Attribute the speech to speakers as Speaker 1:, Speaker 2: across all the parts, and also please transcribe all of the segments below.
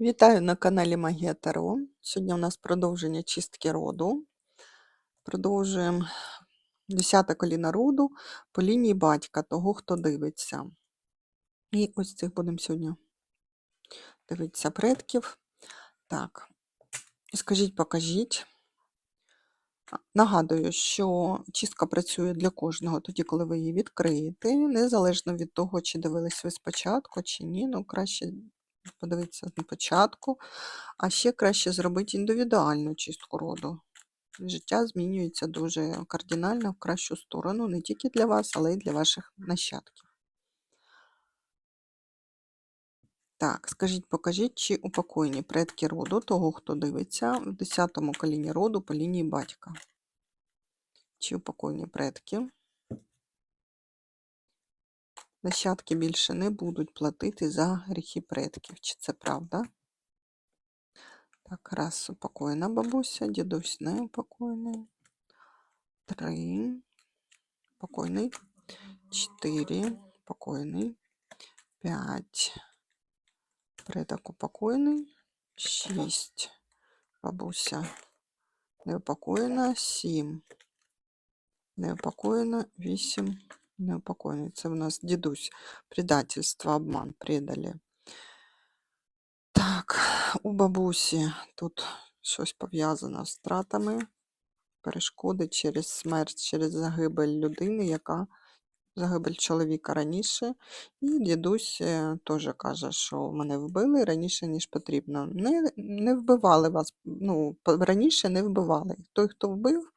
Speaker 1: Вітаю на каналі Магія Таро. Сьогодні у нас продовження чистки роду. Продовжуємо 10 коліна роду по лінії батька, того, хто дивиться. І ось цих будемо сьогодні дивитися предків. Так, скажіть, покажіть. Нагадую, що чистка працює для кожного тоді, коли ви її відкриєте, незалежно від того, чи дивились ви спочатку, чи ні. Ну, краще подивитися на початку, а ще краще зробити індивідуальну чистку роду. Життя змінюється дуже кардинально в кращу сторону, не тільки для вас, але й для ваших нащадків. Так, скажіть, покажіть, чи упокоєні предки роду того, хто дивиться в 10-му коліні роду по лінії батька. Чи упокоєні предки? Нащадки більше не будуть платити за гріхи предків. Чи це правда? Так, раз упокоєна бабуся, дідусь не упокоєний. Три. Покойний. Чотири. Покойний. П'ять. Предок упокоєний. Шість. Бабуся неупокоєна. Сім. Неупокоєна. Вісім. Неупокоєний. Це в нас дідусь. Предательство, обман предали. Так, у бабусі тут щось пов'язано з втратами, перешкоди через смерть, через загибель людини, яка загибель чоловіка раніше. І дідусь е, теж каже, що мене вбили раніше, ніж потрібно. Не, не вбивали вас, ну, раніше не вбивали. Той, хто вбив,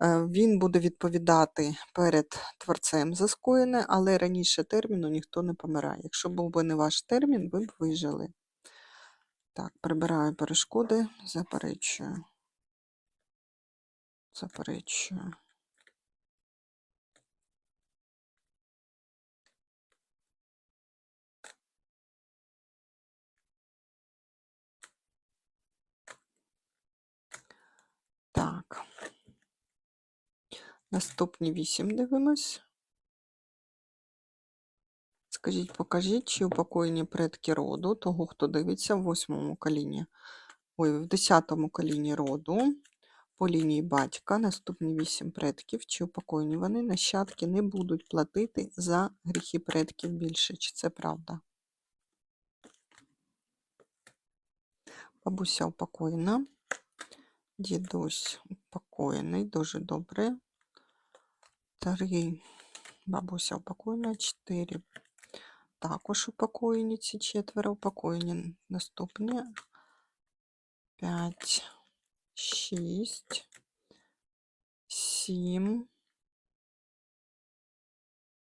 Speaker 1: він буде відповідати перед творцем за скоєне, але раніше терміну ніхто не помирає. Якщо був би не ваш термін, ви б вижили. Так, прибираю перешкоди, заперечую. Заперечую. Так. Наступні вісім дивимось. Скажіть, покажіть, чи упокоєні предки роду, того, хто дивиться в восьмому коліні, ой, в десятому коліні роду, по лінії батька, наступні вісім предків, чи упокоєні вони, нащадки не будуть платити за гріхи предків більше. Чи це правда? Бабуся упокоєна, дідусь упокоєний, дуже добре. Три, бабуся упокоєна, чотири. Також упокоєні ці четверо, упокоєні наступні. П'ять, шість, сім,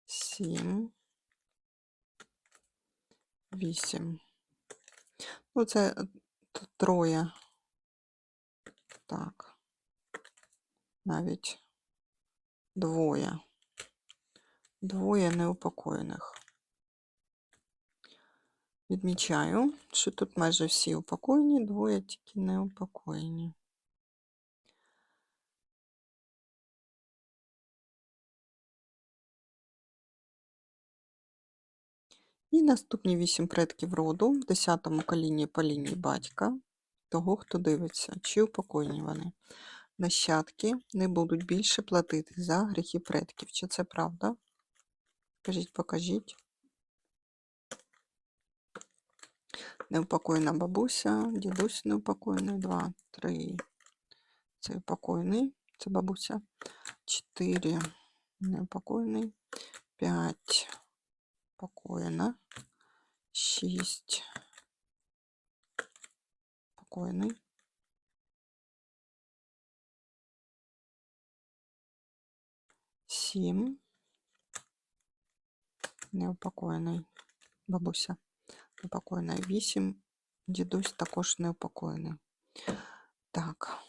Speaker 1: сім, вісім. Ну, це е, троє. Так. Навіть двоє. Двоє неупокоєних. Відмічаю, що тут майже всі упокоєні, двоє тільки неупокоєні. І наступні вісім предків роду в 10 коліні по лінії батька, того, хто дивиться, чи упокоєні вони. Нащадки не будуть більше платити за гріхи предків. Чи це правда? Кажіть, покажіть. Неупокоєна бабуся, дідусь неупокоєний, два, три. Це упокоєний, це бабуся. Чотири неупокоєний, п'ять покоєна, шість покоєний. Сім неупокоєний бабуся. Неупокоєна вісім. Дідусь також неупокоєний. Так.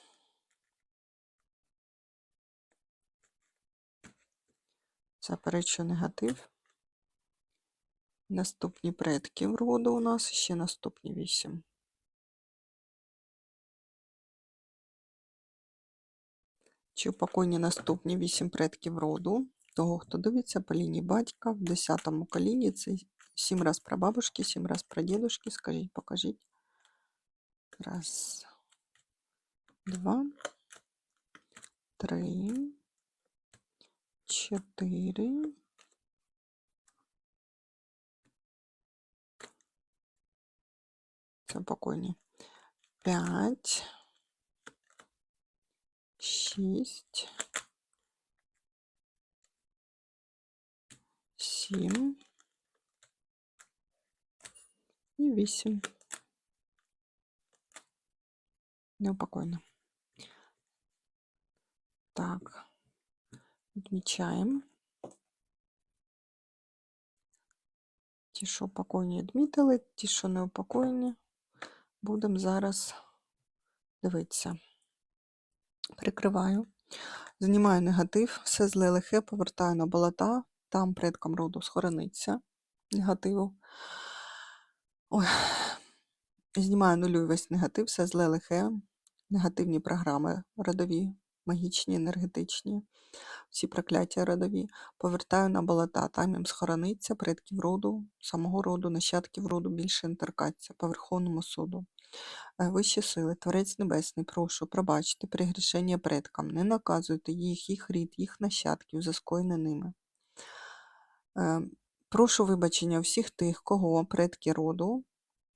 Speaker 1: Заперечую негатив. Наступні предки в роду у нас ще наступні вісім. Чи упокоєні наступні вісім предків роду, того, хто дивиться по лінії батька в 10 коліні, це Сім раз про бабушки, сім раз про дедушки. Скажіть, покажіть. Раз, два, три, чотири. Це покойні. П'ять. Шість. Сім. І вісім. Неупокойно. Так. Відмічаємо. Ті, що покойні відмітили, ті, що не упокоєні, будемо зараз дивитися. Прикриваю. Знімаю негатив, все зле лихе, повертаю на болота, там предкам роду схорониться негативу. Ой. Знімаю нулюю весь негатив, все зле лихе, негативні програми родові, магічні, енергетичні, всі прокляття родові. Повертаю на болота, там їм схорониться предків роду, самого роду, нащадків роду більше торкаться по Верховному суду. Е, Вищі сили, Творець Небесний, прошу, пробачте пригрішення предкам, не наказуйте їх, їх рід, їх нащадків за скоєне ними. Е, Прошу вибачення всіх тих, кого предки роду,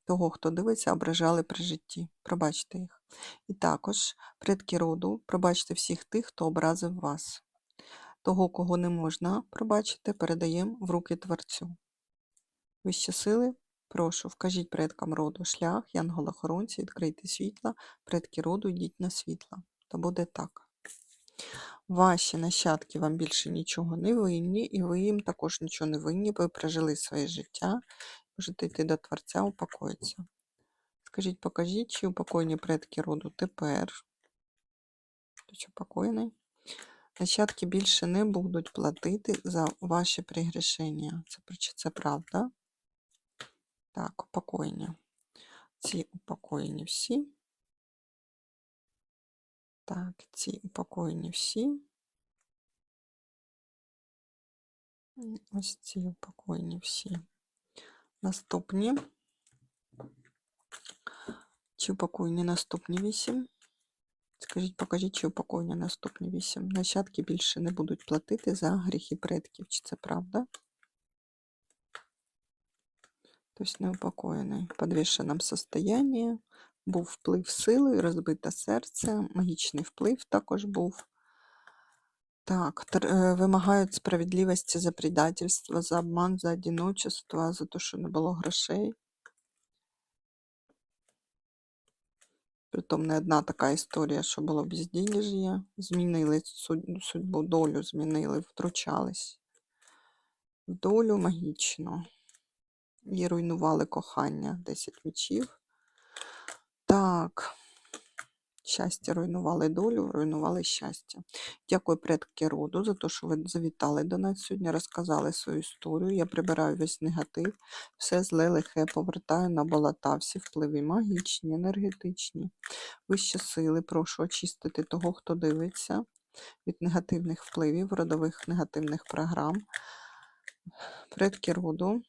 Speaker 1: того, хто дивиться, ображали при житті. Пробачте їх. І також предки роду, пробачте всіх тих, хто образив вас. Того, кого не можна пробачити, передаємо в руки Творцю. Вищі сили, прошу, вкажіть предкам роду шлях, янголохоронці, відкрийте світла, предки роду, йдіть на світло. Та буде так. Ваші нащадки вам більше нічого не винні, і ви їм також нічого не винні, ви прожили своє життя, можете йти до Творця, упокоїтися. Скажіть, покажіть, чи упокоєні предки роду тепер. Хтось упокоєний. Нащадки більше не будуть платити за ваші пригрішення. Це, це правда. Так, упокоєння. Ці упокоєні всі. Так, ці упокоєні всі. Ось ці упокоєні всі. Наступні. Чи упокоєні наступні вісім? Скажіть, покажіть, чи упокоєні наступні вісім. Нащадки більше не будуть платити за гріхи предків. Чи це правда? Тобто неупокоєний. В подвішеному состоянні. Був вплив сили, розбите серце, магічний вплив також був. Так, е, вимагають справедливості за предательство, за обман, за одиночество, за те, що не було грошей. Притом не одна така історія, що було бездінежжя. Змінили судьбу, долю змінили, втручались в долю магічну. І руйнували кохання 10 мечів. Так. Щастя руйнували долю, руйнували щастя. Дякую предки роду за те, що ви завітали до нас сьогодні, розказали свою історію. Я прибираю весь негатив, все зле лихе повертаю на болота, всі впливи магічні, енергетичні, вищі сили. Прошу очистити того, хто дивиться від негативних впливів, родових негативних програм. Предки роду.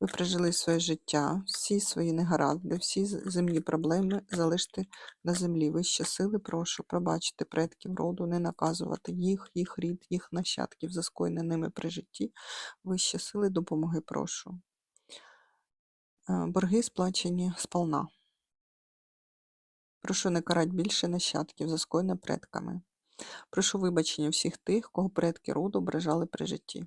Speaker 1: Ви прожили своє життя, всі свої негаразди, всі земні проблеми залиште на землі. Вищі сили, прошу, пробачити предків роду, не наказувати їх, їх рід, їх нащадків, за скоєне ними при житті. Вищі сили, допомоги, прошу. Е, Борги сплачені сполна. Прошу не карать більше нащадків, за скоєне предками. Прошу вибачення всіх тих, кого предки роду ображали при житті.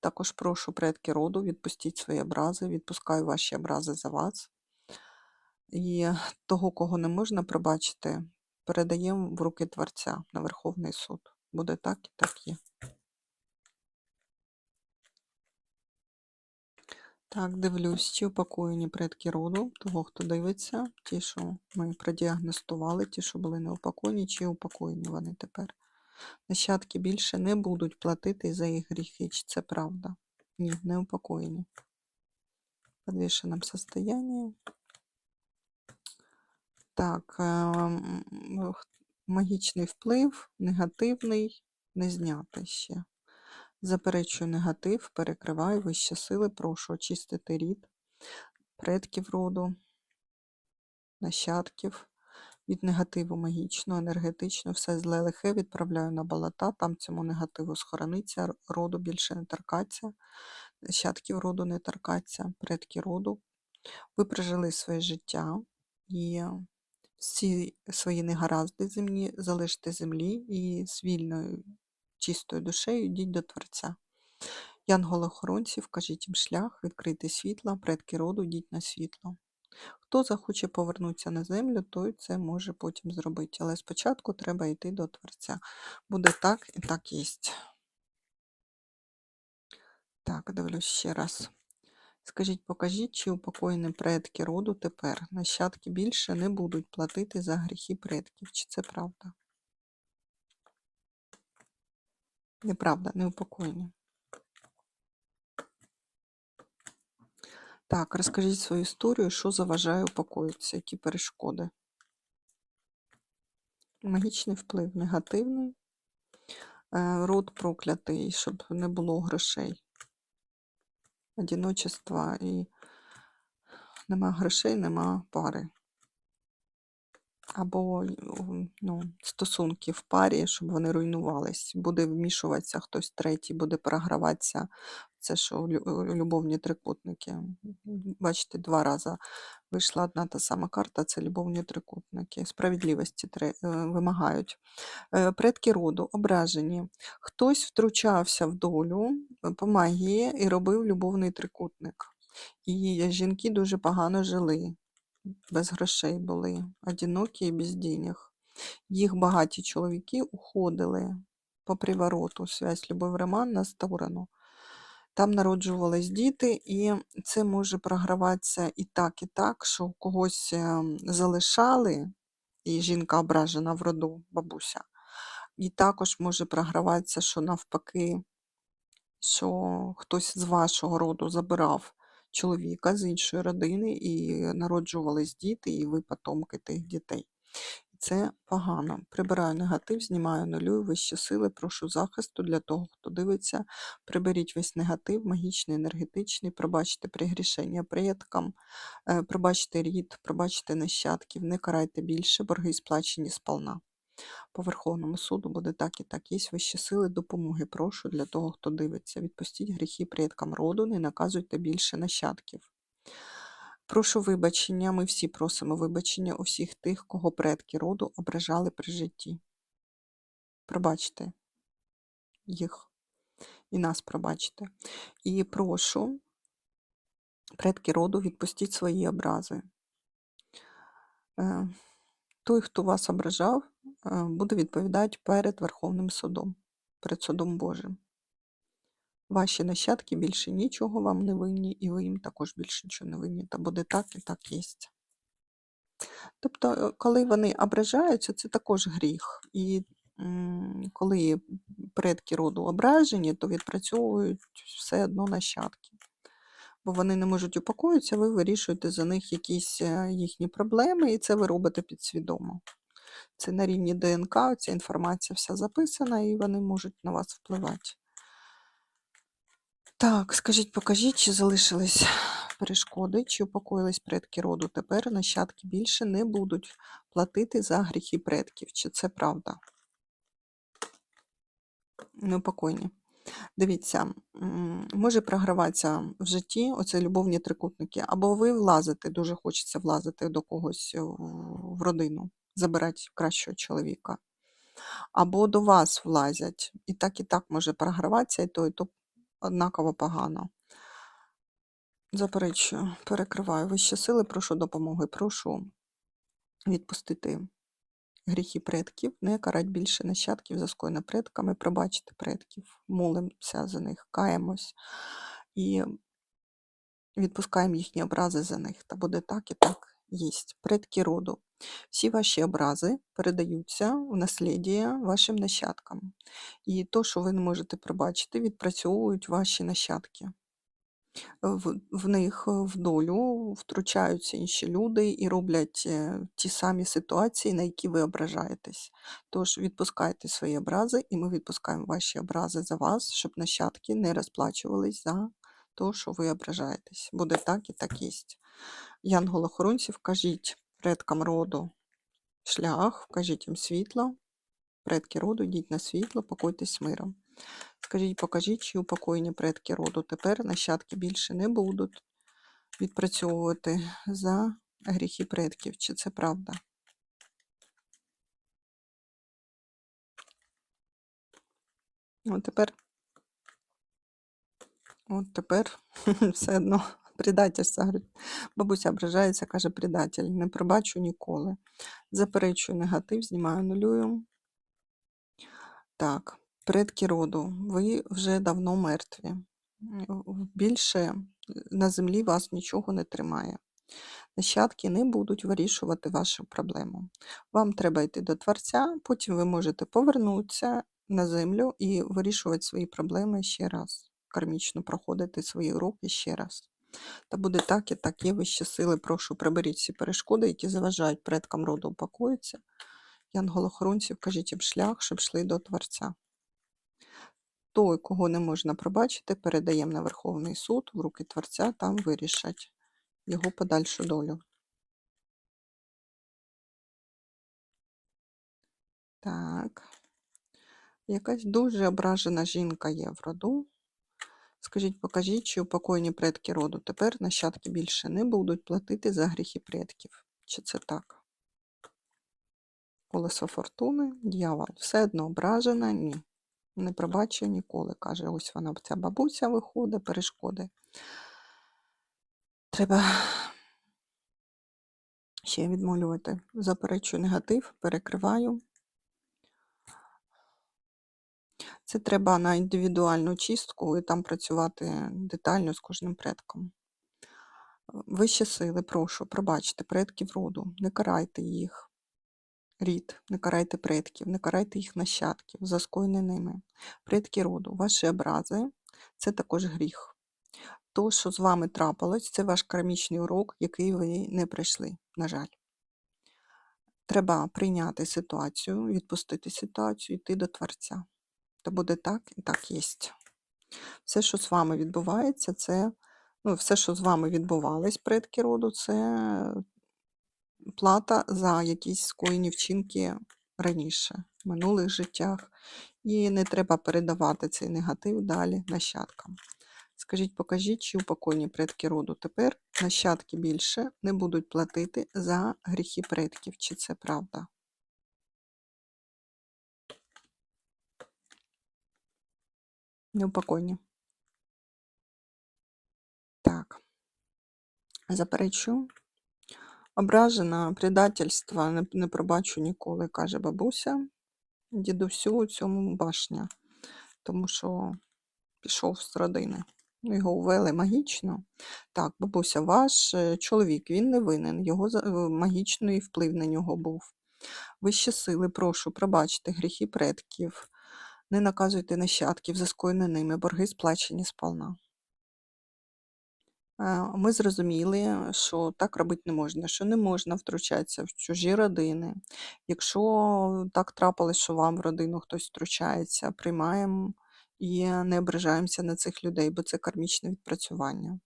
Speaker 1: Також прошу предки роду, відпустіть свої образи, відпускаю ваші образи за вас. І того, кого не можна пробачити, передаємо в руки Творця на Верховний суд. Буде так і так є. Так, дивлюсь, чи упокоєні предки роду, того, хто дивиться, ті, що ми продіагностували, ті, що були не чи упокоєні вони тепер. Нащадки більше не будуть платити за гріхи, чи це правда? Ні, не упокоєні. В подвішеному. Так, ем, магічний вплив, негативний, не знятий ще. Заперечую негатив, перекриваю вищі сили, прошу очистити рід, предків роду, нащадків від негативу магічного, енергетичного, все зле лихе відправляю на болота, там цьому негативу схорониться, роду більше не торкаться, нащадків роду не торкаться, предки роду. Ви прожили своє життя і всі свої негаразди земні залиште землі і з вільною чистою душею йдіть до Творця. Янголи-охоронці, вкажіть їм шлях, відкрийте світла, предки роду, йдіть на світло. Хто захоче повернутися на землю, той це може потім зробити. Але спочатку треба йти до Творця. Буде так і так єсть. Так, дивлюсь ще раз. Скажіть, покажіть, чи упокоєні предки роду тепер. Нащадки більше не будуть платити за гріхи предків. Чи це правда? Неправда, не упокоєні. Так, розкажіть свою історію, що заважає упокоїтися, які перешкоди. Магічний вплив негативний, е, род проклятий, щоб не було грошей. Одіночества і нема грошей, нема пари. Або ну, стосунки в парі, щоб вони руйнувались. Буде вмішуватися хтось третій, буде програватися. Це що любовні трикутники. Бачите, два рази вийшла одна та сама карта це любовні трикутники. Справедливості е, вимагають. Е, Предки роду ображені. Хтось втручався в долю е, по магії і робив любовний трикутник. І жінки дуже погано жили, без грошей були, одинокі і без денег. Їх багаті чоловіки уходили по привороту, связь любов роман на сторону. Там народжувались діти, і це може програватися і так, і так, що когось ем, залишали, і жінка ображена в роду, бабуся. І також може програватися, що навпаки, що хтось з вашого роду забирав чоловіка з іншої родини, і народжувались діти, і ви потомки тих дітей. Це погано. Прибираю негатив, знімаю анулюю вищі сили, прошу захисту для того, хто дивиться. Приберіть весь негатив, магічний, енергетичний, пробачте пригрішення предкам, е, пробачте рід, пробачте нащадків, не карайте більше, борги сплачені сполна. По Верховному суду буде так і так. Є вищі сили допомоги. Прошу для того, хто дивиться. Відпустіть гріхи предкам роду, не наказуйте більше нащадків. Прошу вибачення, ми всі просимо вибачення у всіх тих, кого предки роду ображали при житті. Пробачте їх і нас пробачте. І прошу, предки роду, відпустіть свої образи. Той, хто вас ображав, е, буде відповідати перед Верховним судом, перед судом Божим. Ваші нащадки більше нічого вам не винні, і ви їм також більше нічого не винні. Та буде так і так єсть. Тобто, е, коли вони ображаються, це також гріх. І коли предки роду ображені, то відпрацьовують все одно нащадки. Бо вони не можуть упокоїтися, ви вирішуєте за них якісь е, їхні проблеми, і це ви робите підсвідомо. Це на рівні ДНК, ця інформація вся записана, і вони можуть на вас впливати. Так, скажіть, покажіть, чи залишились перешкоди, чи упокоїлись предки роду. Тепер нащадки більше не будуть платити за гріхи предків. Чи це правда? Неупокойні. Дивіться, може програватися в житті оце любовні трикутники, або ви влазите, дуже хочеться влазити до когось в в родину, забирати кращого чоловіка, або до вас влазять. І так, і так може програватися, і то, і то однаково погано. Заперечую, перекриваю вищі сили, прошу допомоги, прошу відпустити гріхи предків, не карать більше нащадків за скоєне предками, пробачити предків, молимося за них, каємось і відпускаємо їхні образи за них. Та буде так і так єсть. Предки роду. Всі ваші образи передаються в насліддя вашим нащадкам. І то, що ви не можете пробачити, відпрацьовують ваші нащадки. В, в них е, в долю втручаються інші люди і роблять е, ті самі ситуації, на які ви ображаєтесь. Тож відпускайте свої образи, і ми відпускаємо ваші образи за вас, щоб нащадки не розплачувались за те, що ви ображаєтесь. Буде так і так єсть. Янголохоронців, кажіть предкам роду шлях, вкажіть їм світло, предки роду, йдіть на світло, покойтесь миром. Скажіть, покажіть, чи упокоєні предки роду. Тепер нащадки більше не будуть відпрацьовувати за гріхи предків. Чи це правда? От тепер, от тепер все одно предательство. Бабуся ображається, каже, предатель. Не пробачу ніколи. Заперечую негатив, знімаю нулюю. Так, предки роду, ви вже давно мертві. Більше на землі вас нічого не тримає. Нащадки не будуть вирішувати вашу проблему. Вам треба йти до Творця, потім ви можете повернутися на землю і вирішувати свої проблеми ще раз. Кармічно проходити свої уроки ще раз. Та буде так і так, є вищі сили. Прошу, приберіть всі перешкоди, які заважають предкам роду упокоїтися. Янголохоронців, кажіть їм шлях, щоб йшли до Творця. Той, кого не можна пробачити, передаємо на Верховний суд в руки Творця, там вирішать його подальшу долю. Так. Якась дуже ображена жінка є в роду. Скажіть, покажіть, чи упокоєні предки роду. Тепер нащадки більше не будуть платити за гріхи предків. Чи це так? Колесо фортуни, дьявол. Все одно ображена? Ні. Не пробачу ніколи. Каже, ось вона, ця бабуся виходить, перешкоди. Треба ще відмолювати. Заперечую негатив, перекриваю. Це треба на індивідуальну чистку і там працювати детально з кожним предком. Вищі сили, прошу, пробачте предків роду, не карайте їх, рід, не карайте предків, не карайте їх нащадків, за скоєне ними. Предки роду, ваші образи це також гріх. То, що з вами трапилось, це ваш кармічний урок, який ви не пройшли, на жаль. Треба прийняти ситуацію, відпустити ситуацію, йти до Творця. Та буде так і так єсть. Все, що з вами відбувається, це ну, все, що з вами відбувалось, предки роду, це плата за якісь скоєні вчинки раніше, в минулих життях. І не треба передавати цей негатив далі нащадкам. Скажіть, покажіть, чи упокойні предки роду тепер нащадки більше не будуть платити за гріхи предків. Чи це правда? Неупокойні. Так. Заперечую. Ображена, предательство, не, не пробачу ніколи, каже бабуся. Дідусю у цьому башня, тому що пішов з родини. Ну, Його ввели магічно. Так, бабуся, ваш е, чоловік, він не винен, його е, магічний вплив на нього був. Вищі сили, прошу, пробачте гріхи предків, не наказуйте нащадків за скоєне ними, борги сплачені сполна. Ми зрозуміли, що так робити не можна, що не можна втручатися в чужі родини. Якщо так трапилось, що вам в родину хтось втручається, приймаємо і не ображаємося на цих людей, бо це кармічне відпрацювання.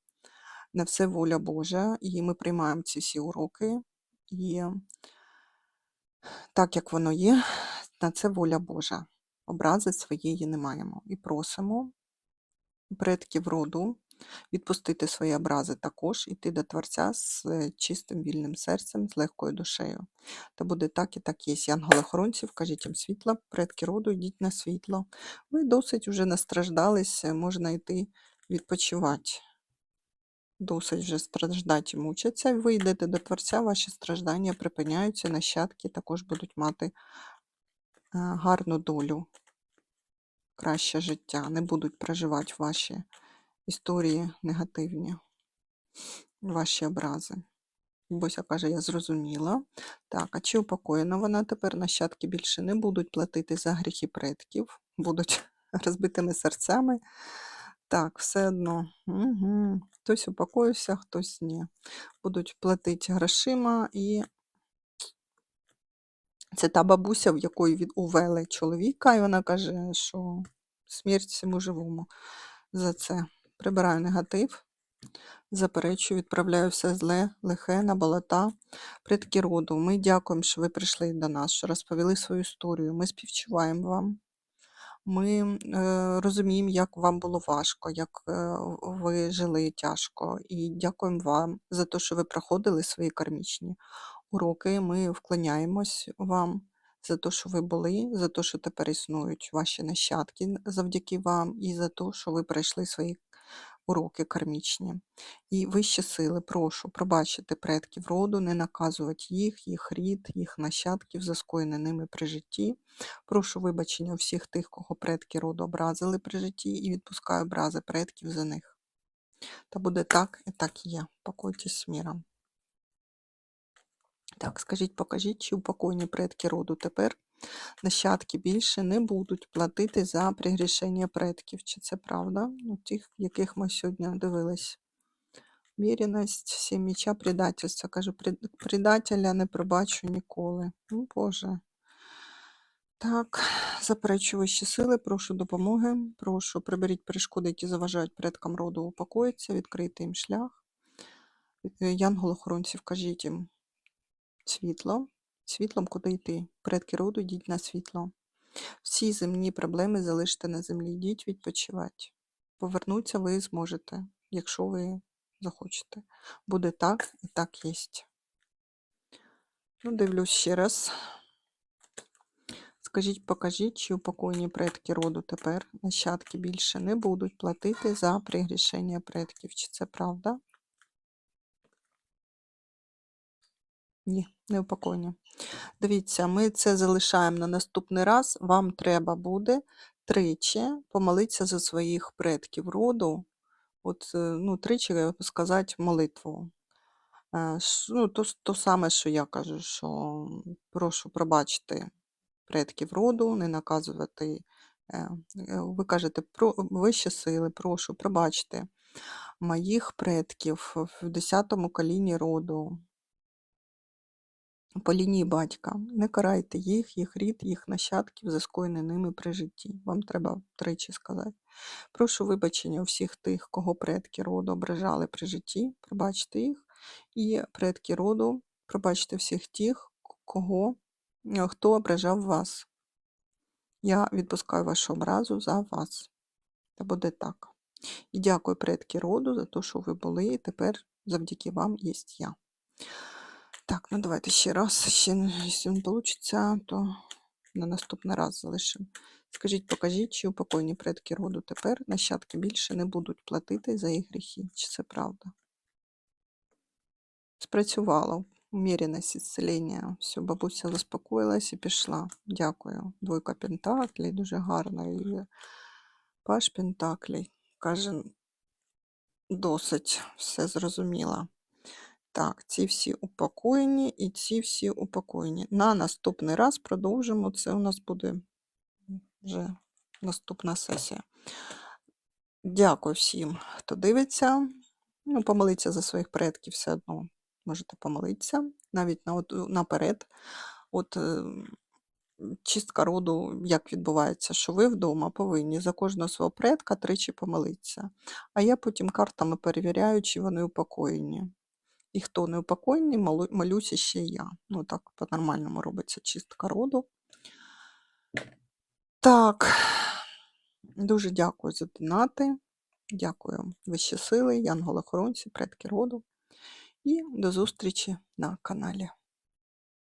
Speaker 1: На все воля Божа, і ми приймаємо ці всі уроки. І так як воно є, на це воля Божа. Образи своєї не маємо. І просимо предків роду відпустити свої образи також, іти до Творця з е, чистим вільним серцем, з легкою душею. Та буде так і так є. Янголи-охоронців, кажіть їм світло, предки роду, йдіть на світло. Ви досить вже настраждались, е, можна йти відпочивати. Досить вже страждать і мучаться. Ви йдете до Творця, ваші страждання припиняються, нащадки також будуть мати е, гарну долю, краще життя, не будуть проживати ваші історії негативні, ваші образи. Бося каже, я зрозуміла. Так, а чи упокоєна вона тепер? Нащадки більше не будуть платити за гріхи предків, будуть розбитими серцями. Так, все одно. Угу. Хтось упокоївся, хтось ні. Будуть платити грошима і це та бабуся, в якої від увели чоловіка, і вона каже, що смерть всьому живому. За це прибираю негатив, заперечую, відправляю все зле, лихе на болота, предки роду. Ми дякуємо, що ви прийшли до нас, що розповіли свою історію. Ми співчуваємо вам. Ми е, розуміємо, як вам було важко, як е, ви жили тяжко. І дякуємо вам за те, що ви проходили свої кармічні уроки. Ми вклоняємось вам за те, що ви були, за те, що тепер існують ваші нащадки завдяки вам, і за те, що ви пройшли свої уроки кармічні. І вищі сили, прошу пробачити предків роду, не наказувати їх, їх рід, їх нащадків за скоєне ними при житті. Прошу вибачення всіх тих, кого предки роду образили при житті, і відпускаю образи предків за них. Та буде так і так і є. Покойтесь з міром. Так, скажіть, покажіть, чи упокойні предки роду тепер нащадки більше не будуть платити за пригрішення предків. Чи це правда? Ну, тих, яких ми сьогодні дивились. Вірність, сім міча, предательство. Кажу, предателя не пробачу ніколи. Ну, Боже. Так, заперечую вищі сили, прошу допомоги, прошу приберіть перешкоди, які заважають предкам роду упокоїтися, відкрити їм шлях. Е, Янголохоронців, кажіть їм світло, світлом куди йти. Предки роду йдіть на світло. Всі земні проблеми залиште на землі, йдіть відпочивати. Повернутися ви зможете, якщо ви захочете. Буде так і так єсть. Ну, дивлюсь ще раз. Скажіть, покажіть, чи упокойні предки роду тепер нащадки більше не будуть платити за пригрішення предків. Чи це правда? Ні, не упокойні. Дивіться, ми це залишаємо на наступний раз. Вам треба буде тричі помолитися за своїх предків роду. От, е, ну, тричі е, сказати молитву. Е, Ну, то, то саме, що я кажу, що прошу пробачити предків роду, не наказувати. Ви кажете, про вищі сили, прошу пробачте моїх предків в 10-му коліні роду, по лінії батька. Не карайте їх, їх рід, їх нащадків за скоєне ними при житті. Вам треба тричі сказати. Прошу вибачення у всіх тих, кого предки роду ображали при житті, пробачте їх. І предки роду, пробачте всіх тих, кого, е, хто ображав вас. Я відпускаю вашу образу за вас. Та буде так. І дякую предки роду за те, що ви були, і тепер завдяки вам є я. Так, ну давайте ще раз. Ще, якщо не вийде, то на наступний раз залишимо. Скажіть, покажіть, чи упокойні предки роду тепер нащадки більше не будуть платити за їх гріхи. Чи це правда? Спрацювало. Уміреність ісцелення. Все, бабуся заспокоїлась і пішла. Дякую. Двойка пентаклей, дуже гарно. І паш пентаклей. Каже, досить все зрозуміла. Так, ці всі упокоєні і ці всі упокоєні. На наступний раз продовжимо. Це у нас буде вже наступна сесія. Дякую всім, хто дивиться. Ну, помоліться за своїх предків все одно. Можете помолитися навіть на, наперед. От е, чистка роду, як відбувається, що ви вдома повинні за кожного свого предка тричі помолитися. А я потім картами перевіряю, чи вони упокоєні. І хто не упокоєний, молю- молюся ще я. Ну так, по-нормальному робиться чистка роду. Так, дуже дякую за донати. Дякую вищі сили, янголи-охоронці, предки роду. І до зустрічі на каналі.